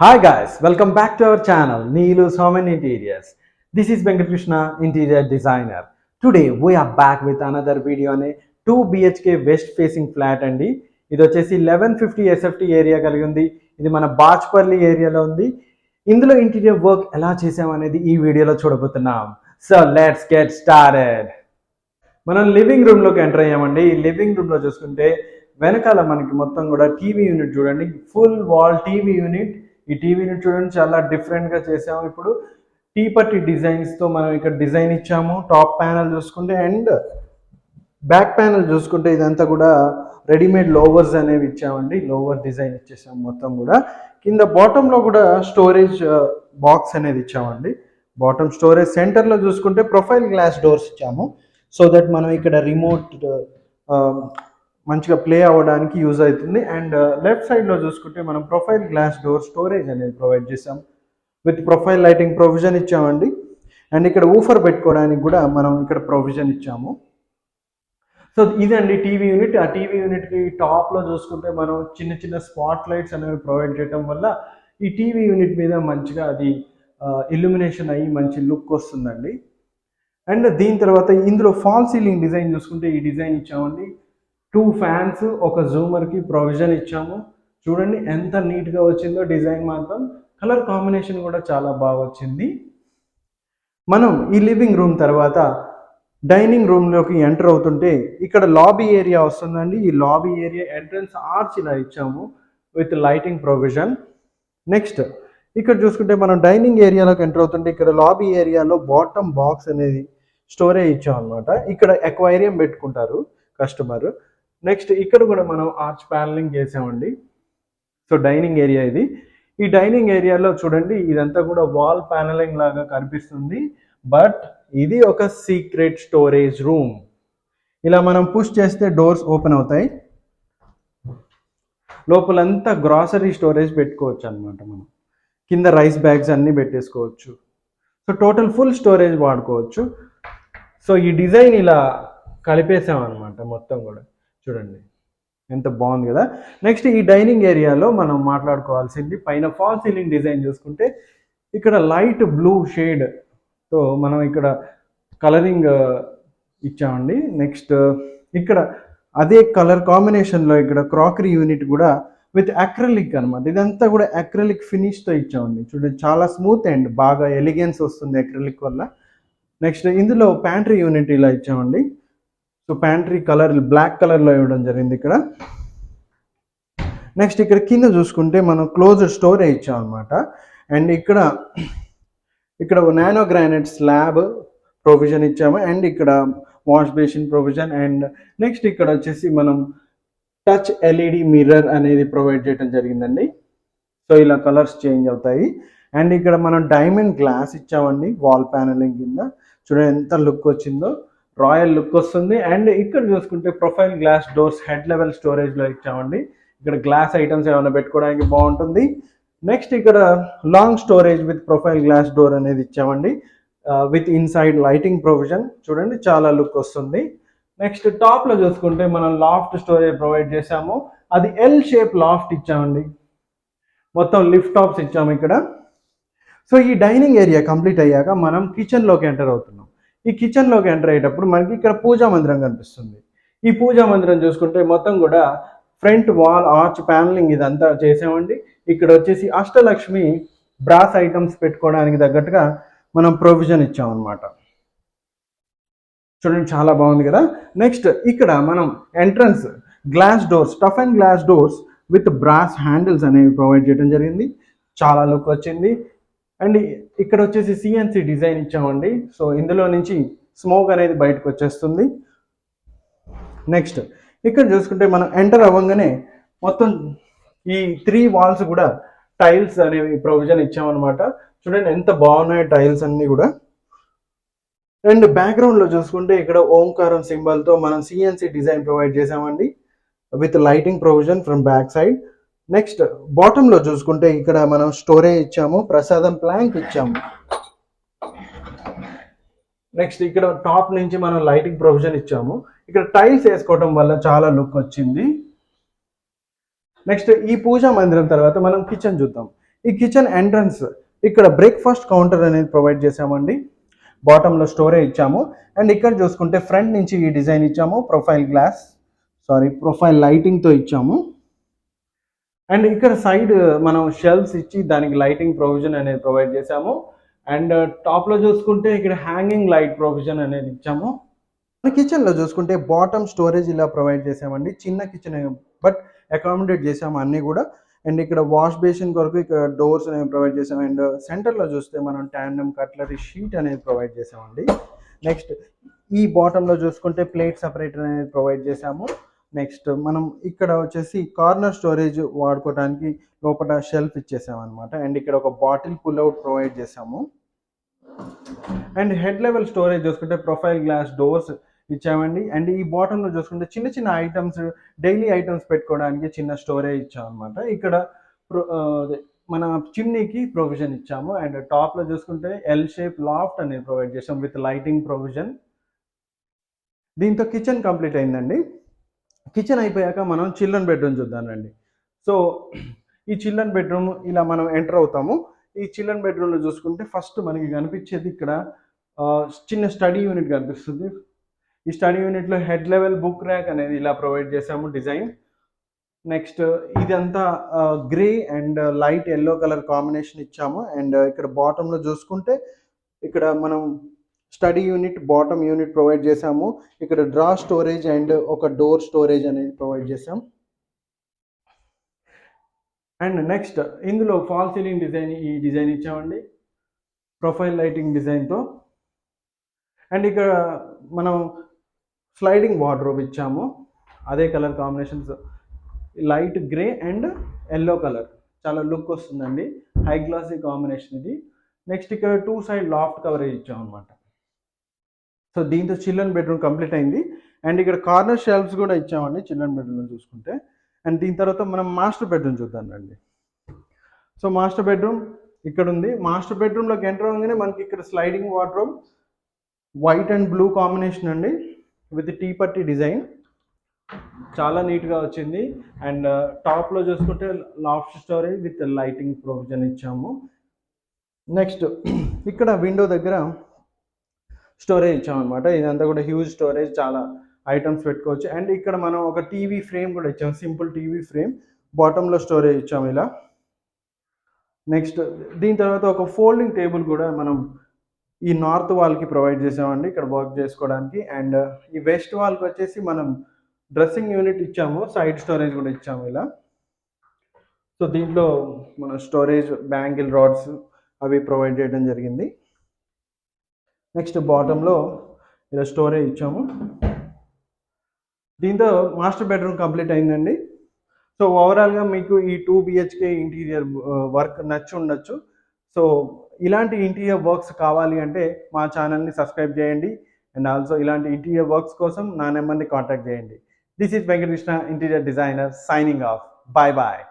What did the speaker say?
Hi guys welcome back to our channel Neelu Somen interiors this is Venkatakrishna interior designer today we're back with another video అనే two BHK west facing flat అండి. ఇది వచ్చేసి eleven fifty SFT area కలిగి ఉంది. ఇది మన బాచ్పల్లి ఏరియాలో ఉంది. ఇందులో ఇంటీరియర్ వర్క్ ఎలా చేసామనేది ఈ వీడియోలో చూడబోతున్నాం. సో లెట్స్ గెట్ స్టార్టెడ్ మనం లివింగ్ రూమ్లోకి ఎంటర్ అయ్యామండి. ఈ లివింగ్ రూమ్లో చూసుకుంటే వెనకాల మనకి మొత్తం కూడా టీవీ యూనిట్ చూడండి. ఫుల్ వాల్ టీవీ యూనిట్ ఈ టీవీని చూడండి చాలా డిఫరెంట్గా చేసాము. ఇప్పుడు టీ పట్టి డిజైన్స్తో మనం ఇక్కడ డిజైన్ ఇచ్చాము. టాప్ ప్యానల్ చూసుకుంటే అండ్ బ్యాక్ ప్యానల్ చూసుకుంటే ఇదంతా కూడా రెడీమేడ్ లోవర్స్ అనేవి ఇచ్చామండి. లోవర్ డిజైన్ ఇచ్చేసాము మొత్తం కూడా. కింద బాటంలో కూడా స్టోరేజ్ బాక్స్ uh, అనేది ఇచ్చామండి. బాటమ్ స్టోరేజ్ సెంటర్లో చూసుకుంటే ప్రొఫైల్ గ్లాస్ డోర్స్ ఇచ్చాము. సో దట్ మనం ఇక్కడ రిమోట్ మంచిగా ప్లే అవ్వడానికి యూజ్ అవుతుంది. అండ్ లెఫ్ట్ సైడ్లో చూసుకుంటే మనం ప్రొఫైల్ గ్లాస్ డోర్ స్టోరేజ్ అనేది ప్రొవైడ్ చేసాం విత్ ప్రొఫైల్ లైటింగ్ ప్రొవిజన్ ఇచ్చామండి. అండ్ ఇక్కడ ఊఫర్ పెట్టుకోవడానికి కూడా మనం ఇక్కడ ప్రొవిజన్ ఇచ్చాము. సో ఇదండి టీవీ యూనిట్ ఆ టీవీ యూనిట్కి టాప్లో చూసుకుంటే మనం చిన్న చిన్న స్పాట్ లైట్స్ అనేవి ప్రొవైడ్ చేయడం వల్ల ఈ టీవీ యూనిట్ మీద మంచిగా అది uh, ఇల్యూమినేషన్ అయ్యి మంచి లుక్ వస్తుందండి. అండ్ దీని తర్వాత ఇందులో ఫాల్ సీలింగ్ డిజైన్ చూసుకుంటే ఈ డిజైన్ ఇచ్చామండి. టూ ఫ్యాన్స్ ఒక జూమర్కి ప్రొవిజన్ ఇచ్చాము. చూడండి ఎంత నీట్గా వచ్చిందో డిజైన్ మాత్రం. కలర్ కాంబినేషన్ కూడా చాలా బాగా వచ్చింది. మనం ఈ లివింగ్ రూమ్ తర్వాత డైనింగ్ రూమ్లోకి ఎంటర్ అవుతుంటే ఇక్కడ లాబీ ఏరియా వస్తుందండి. ఈ లాబీ ఏరియా ఎంట్రన్స్ ఆర్చ్ ఇలా ఇచ్చాము విత్ లైటింగ్ ప్రొవిజన్ నెక్స్ట్ ఇక్కడ చూసుకుంటే మనం డైనింగ్ ఏరియాలోకి ఎంటర్ అవుతుంటే ఇక్కడ లాబీ ఏరియాలో బాటమ్ బాక్స్ అనేది స్టోరేజ్ ఇచ్చాం అనమాట ఇక్కడ ఎక్వైరియం పెట్టుకుంటారు కస్టమర్ నెక్స్ట్ ఇక్కడ కూడా మనం ఆర్చ్ ప్యానలింగ్ చేసామండి. సో డైనింగ్ ఏరియా ఇది. ఈ డైనింగ్ ఏరియాలో చూడండి ఇదంతా కూడా వాల్ ప్యానలింగ్ లాగా కనిపిస్తుంది. బట్ ఇది ఒక సీక్రెట్ స్టోరేజ్ రూమ్ ఇలా మనం పుష్ చేస్తే డోర్స్ ఓపెన్ అవుతాయి. లోపలంతా గ్రాసరీ స్టోరేజ్ పెట్టుకోవచ్చు అనమాట మనం. కింద రైస్ బ్యాగ్స్ అన్నీ పెట్టేసుకోవచ్చు. సో టోటల్ ఫుల్ స్టోరేజ్ వాడుకోవచ్చు. సో ఈ డిజైన్ ఇలా కలిపేసాం అనమాట మొత్తం కూడా. చూడండి. ఎంత బాగుంది కదా. నెక్స్ట్ ఈ డైనింగ్ ఏరియాలో మనం మాట్లాడుకోవాల్సింది పైన ఫాల్ సీలింగ్ డిజైన్ చూసుకుంటే ఇక్కడ లైట్ బ్లూ షేడ్తో మనం ఇక్కడ కలరింగ్ ఇచ్చామండి. నెక్స్ట్ ఇక్కడ అదే కలర్ కాంబినేషన్లో ఇక్కడ క్రాకరీ యూనిట్ కూడా విత్ అక్రలిక్ అనమాట ఇదంతా కూడా అక్రలిక్ ఫినిష్తో ఇచ్చామండి. చూడండి చాలా స్మూత్ అండ్ బాగా ఎలిగెన్స్ వస్తుంది అక్రలిక్ వల్ల. నెక్స్ట్ ఇందులో ప్యాంట్రీ యూనిట్ ఇలా ఇచ్చామండి. సో ప్యాంట్రీ కలర్ బ్లాక్ కలర్లో ఇవ్వడం జరిగింది ఇక్కడ. నెక్స్ట్ ఇక్కడ కింద చూసుకుంటే మనం క్లోజ్ స్టోరేజ్ ఇచ్చాం అనమాట అండ్ ఇక్కడ ఇక్కడ నానో గ్రానైట్ స్లాబ్ ప్రొవిజన్ ఇచ్చాము. అండ్ ఇక్కడ wash basin provision. And next ఇక్కడ వచ్చేసి మనం టచ్ ఎల్ఈడి మిర్రర్ అనేది ప్రొవైడ్ చేయడం జరిగిందండి. సో ఇలా కలర్స్ చేంజ్ అవుతాయి. అండ్ ఇక్కడ మనం డైమండ్ గ్లాస్ ఇచ్చామండి వాల్ ప్యానలింగ్ కింద. చూడండి ఎంత లుక్ వచ్చిందో. రాయల్ లుక్ వస్తుంది. అండ్ ఇక్కడ చూసుకుంటే profile glass doors head level స్టోరేజ్లో ఇచ్చామండి. ఇక్కడ గ్లాస్ ఐటమ్స్ ఏమైనా పెట్టుకోవడానికి బాగుంటుంది. నెక్స్ట్ ఇక్కడ long storage with profile glass door అనేది ఇచ్చామండి. With inside lighting provision. చూడండి చాలా లుక్ వస్తుంది. నెక్స్ట్ టాప్లో చూసుకుంటే మనం లాఫ్ట్ స్టోరేజ్ ప్రొవైడ్ చేసాము అది ఎల్ షేప్ లాఫ్ట్ ఇచ్చామండి. మొత్తం లిఫ్ట్ టాప్స్ ఇచ్చాము ఇక్కడ. సో ఈ డైనింగ్ ఏరియా కంప్లీట్ అయ్యాక మనం కిచెన్లోకి ఎంటర్ అవుతున్నాం. ఈ కిచెన్లోకి ఎంటర్ అయ్యేటప్పుడు మనకి ఇక్కడ పూజా మందిరం కనిపిస్తుంది. ఈ పూజా మందిరం చూసుకుంటే మొత్తం కూడా ఫ్రంట్ వాల్ ఆర్చ్ ప్యానలింగ్ ఇదంతా చేసామండి. ఇక్కడ వచ్చేసి అష్టలక్ష్మి బ్రాస్ ఐటమ్స్ పెట్టుకోవడానికి తగ్గట్టుగా మనం ప్రొవిజన్ ఇచ్చామన్నమాట. చూడండి చాలా బాగుంది కదా? నెక్స్ట్ ఇక్కడ మనం entrance glass doors tough and glass doors with brass handles అనేవి ప్రొవైడ్ చేయడం జరిగింది. చాలా లుక్ వచ్చింది. అండ్ ఇక్కడ వచ్చేసి సిఎన్సి డిజైన్ ఇచ్చామండి. సో ఇందులో నుంచి స్మోక్ అనేది బయటకు వచ్చేస్తుంది. నెక్స్ట్ ఇక్కడ చూసుకుంటే మనం ఎంటర్ అవ్వగానే మొత్తం ఈ త్రీ వాల్స్ కూడా టైల్స్ అనేవి ప్రొవిజన్ ఇచ్చామన్నమాట. చూడండి ఎంత బాగున్నాయి టైల్స్ అన్నీ కూడా. అండ్ బ్యాక్గ్రౌండ్లో చూసుకుంటే ఇక్కడ ఓంకారం సింబల్తో మనం సిఎన్సి డిజైన్ ప్రొవైడ్ చేసామండి with lighting provision from back side. Next బాటంలో చూసుకుంటే ఇక్కడ మనం స్టోరేజ్ ఇచ్చాము ప్రసాదం ప్లాంక్ ఇచ్చాము. నెక్స్ట్ ఇక్కడ టాప్ నుంచి మనం లైటింగ్ ప్రొవిజన్ ఇచ్చాము. ఇక్కడ టైల్స్ వేసుకోవడం వల్ల చాలా లుక్ వచ్చింది. నెక్స్ట్ ఈ పూజా మందిరం తర్వాత మనం కిచెన్ చూద్దాం. ఈ కిచెన్ ఎంట్రన్స్ ఇక్కడ బ్రేక్ఫాస్ట్ కౌంటర్ అనేది ప్రొవైడ్ చేసామండి బాటంలో స్టోరేజ్ ఇచ్చాము. అండ్ ఇక్కడ చూసుకుంటే ఫ్రంట్ నుంచి ఈ డిజైన్ ఇచ్చాము. ప్రొఫైల్ గ్లాస్ సారీ ప్రొఫైల్ లైటింగ్తో ఇచ్చాము. అండ్ ఇక్కడ సైడ్ మనం షెల్ఫ్స్ ఇచ్చి దానికి లైటింగ్ ప్రొవిజన్ అనేది ప్రొవైడ్ చేసాము అండ్ uh, టాప్లో చూసుకుంటే ఇక్కడ హ్యాంగింగ్ లైట్ ప్రొవిజన్ అనేది ఇచ్చాము. మన కిచెన్లో చూసుకుంటే బాటమ్ స్టోరేజ్ ఇలా ప్రొవైడ్ చేసామండి చిన్న కిచెన్ బట్ అకామిడేట్ చేసాము అన్నీ కూడా. అండ్ ఇక్కడ వాష్ బేసిన్ కొరకు ఇక్కడ డోర్స్ అనేవి ప్రొవైడ్ చేసాం అండ్ సెంటర్లో చూస్తే మనం ట్యాండమ్ కట్లరీ షీట్ అనేది ప్రొవైడ్ చేసామండి నెక్స్ట్ ఈ బాటంలో చూసుకుంటే ప్లేట్ సపరేటర్ అనేది ప్రొవైడ్ చేసాము నెక్స్ట్ మనం ఇక్కడ వచ్చేసి కార్నర్ స్టోరేజ్ వాడుకోవడానికి లోపల షెల్ఫ్ ఇచ్చేసాం అనమాట అండ్ ఇక్కడ ఒక బాటిల్ పుల్ అవుట్ ప్రొవైడ్ చేసాము అండ్ హెడ్ లెవెల్ స్టోరేజ్ చూసుకుంటే ప్రొఫైల్ గ్లాస్ డోర్స్ ఇచ్చామండి. అండ్ ఈ బాటంలో చూసుకుంటే చిన్న చిన్న ఐటమ్స్ డైలీ ఐటమ్స్ పెట్టుకోవడానికి చిన్న స్టోరేజ్ ఇచ్చాం అనమాట ఇక్కడ మన చిమ్నీకి ప్రొవిజన్ ఇచ్చాము. అండ్ టాప్లో చూసుకుంటే ఎల్ షేప్ లాఫ్ట్ అనేది ప్రొవైడ్ చేసాం విత్ లైటింగ్ ప్రొవిజన్. దీంతో కిచెన్ కంప్లీట్ అయిందండి. కిచెన్ అయిపోయాక మనం చిల్డ్రన్ బెడ్రూమ్ చూద్దామండి సో ఈ చిల్డ్రన్ బెడ్రూమ్ ఇలా మనం ఎంటర్ అవుతాము. ఈ చిల్డ్రన్ బెడ్రూమ్లో చూసుకుంటే ఫస్ట్ మనకి కనిపించేది ఇక్కడ చిన్న స్టడీ యూనిట్ కనిపిస్తుంది. ఈ స్టడీ యూనిట్లో హెడ్ లెవెల్ బుక్ ర్యాక్ అనేది ఇలా ప్రొవైడ్ చేసాము డిజైన్. నెక్స్ట్ ఇదంతా grey and light yellow colour combination ఇచ్చాము. అండ్ ఇక్కడ బాటంలో చూసుకుంటే ఇక్కడ మనం study unit bottom unit provide చేసాము ఇక్కడ డ్రా స్టోరేజ్ అండ్ ఒక డోర్ స్టోరేజ్ అనేది ప్రొవైడ్ చేసాం అండ్ నెక్స్ట్ ఇందులో ఫాల్ సీలింగ్ డిజైన్ ఈ డిజైన్ ఇచ్చామండి. ప్రొఫైల్ లైటింగ్ డిజైన్తో. అండ్ ఇక్కడ మనం స్లైడింగ్ వార్డ్రోబ్ ఇచ్చాము. అదే colour combinations light grey and yellow colour. చాలా లుక్ వస్తుందండి. హై గ్లాసీ కాంబినేషన్ ఇది. నెక్స్ట్ ఇక్కడ టూ సైడ్ లాఫ్ట్ కవరేజ్ ఇచ్చాం అనమాట సో దీంతో చిల్డ్రన్ బెడ్రూమ్ కంప్లీట్ అయింది. అండ్ ఇక్కడ కార్నర్ షెల్ఫ్స్ కూడా ఇచ్చామండి చిల్డ్రన్ బెడ్రూమ్ చూసుకుంటే. అండ్ దీని తర్వాత మనం మాస్టర్ బెడ్రూమ్ చూద్దాం రండి. సో మాస్టర్ బెడ్రూమ్ ఇక్కడ ఉంది. మాస్టర్ బెడ్రూమ్లోకి ఎంటర్ అవ్వగానే మనకి ఇక్కడ sliding wardrobe white and blue combination అండి విత్ టీ పట్టి డిజైన్. చాలా నీట్గా వచ్చింది. అండ్ uh, టాప్లో చూసుకుంటే loft storage with lighting provision ఇచ్చాము. నెక్స్ట్ ఇక్కడ విండో దగ్గర స్టోరేజ్ ఇచ్చామన్నమాట. ఇదంతా కూడా హ్యూజ్ స్టోరేజ్ చాలా ఐటమ్స్ పెట్టుకోవచ్చు. అండ్ ఇక్కడ మనం ఒక టీవీ ఫ్రేమ్ కూడా ఇచ్చాం. సింపుల్ టీవీ ఫ్రేమ్ బాటంలో స్టోరేజ్ ఇచ్చాము ఇలా. నెక్స్ట్ దీని తర్వాత ఒక ఫోల్డింగ్ టేబుల్ కూడా మనం ఈ నార్త్ వాల్కి ప్రొవైడ్ చేసామండి. ఇక్కడ వర్క్ చేసుకోవడానికి. అండ్ ఈ వెస్ట్ వాల్కి వచ్చేసి మనం డ్రెస్సింగ్ యూనిట్ ఇచ్చాము. సైడ్ స్టోరేజ్ కూడా ఇచ్చాము ఇలా. సో దీంట్లో మన స్టోరేజ్ బ్యాంగిల్ రాడ్స్ అవి ప్రొవైడ్ చేయడం జరిగింది. నెక్స్ట్ బాటంలో ఇలా స్టోరేజ్ ఇచ్చాము. దీంతో మాస్టర్ బెడ్రూమ్ కంప్లీట్ అయిందండి. సో ఓవరాల్గా మీకు ఈ టూ బిహెచ్కే ఇంటీరియర్ వర్క్ నచ్చి ఉండొచ్చు సో ఇలాంటి ఇంటీరియర్ వర్క్స్ కావాలి అంటే మా ఛానల్ని సబ్స్క్రైబ్ చేయండి. అండ్ ఆల్సో ఇలాంటి ఇంటీరియర్ వర్క్స్ కోసం నా నెంబర్ని కాంటాక్ట్ చేయండి. This is Venkatakrishna interior designer signing off. Bye bye